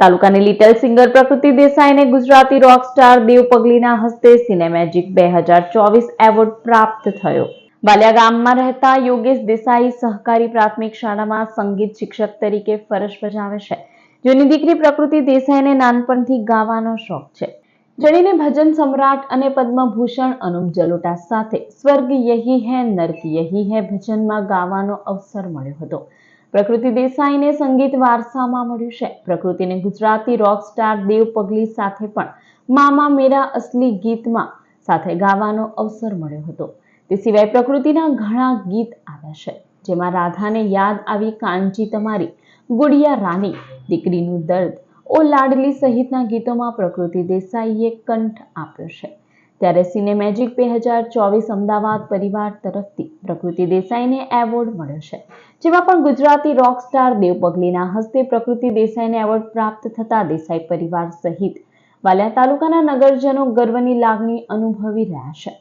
તાલુકાની little singer પ્રકૃતિ દેસાઈને ગુજરાતી રોક દેવ પગલીના હસ્તે સિનેમેજિક બે હજાર ચોવીસ એવોર્ડ પ્રાપ્ત થયો. બાલિયા ગામમાં રહેતા યોગેશ દેસાઈ સહકારી પ્રાથમિક શાળામાં સંગીત શિક્ષક તરીકે ફરજ બજાવે છે, જેની દીકરી પ્રકૃતિ દેસાઈને નાનપણથી ગાવાનો શોખ છે. જણીને ભજન સમ્રાટ અને પદ્મભૂષણ અનુપ જલોટા સાથે સ્વર્ગ યહી હૈ, નર્ક યહી હૈ ભજનમાં ગાવાનો અવસર મળ્યો હતો. પ્રકૃતિ દેસાઈને સંગીત વારસામાં મળ્યું છે. પ્રકૃતિને ગુજરાતી રોક સ્ટાર દેવ પગલી સાથે પણ મામા મેરા અસલી ગીતમાં સાથે ગાવાનો અવસર મળ્યો હતો. તે સિવાય પ્રકૃતિના ઘણા ગીત આવ્યા છે. જેમાં રાધાને યાદ આવી કાંજી તમારી, ગુડિયા રાની, દીકરીનું દર્દ, ઓ લાડલી સહિતના ગીતોમાં પ્રકૃતિ દેસાઈએ કંઠ આપ્યો છે. ત્યારે સિનેમેજિક બે હજાર ચોવીસ અમદાવાદ પરિવાર તરફથી પ્રકૃતિ દેસાઈને એવોર્ડ મળ્યો છે. જેમાં પણ ગુજરાતી રોક સ્ટાર દેવ પગલીના હસ્તે પ્રકૃતિ દેસાઈને એવોર્ડ પ્રાપ્ત થતા દેસાઈ પરિવાર સહિત વાલિયા તાલુકાના નગરજનો ગર્વની લાગણી અનુભવી રહ્યા છે.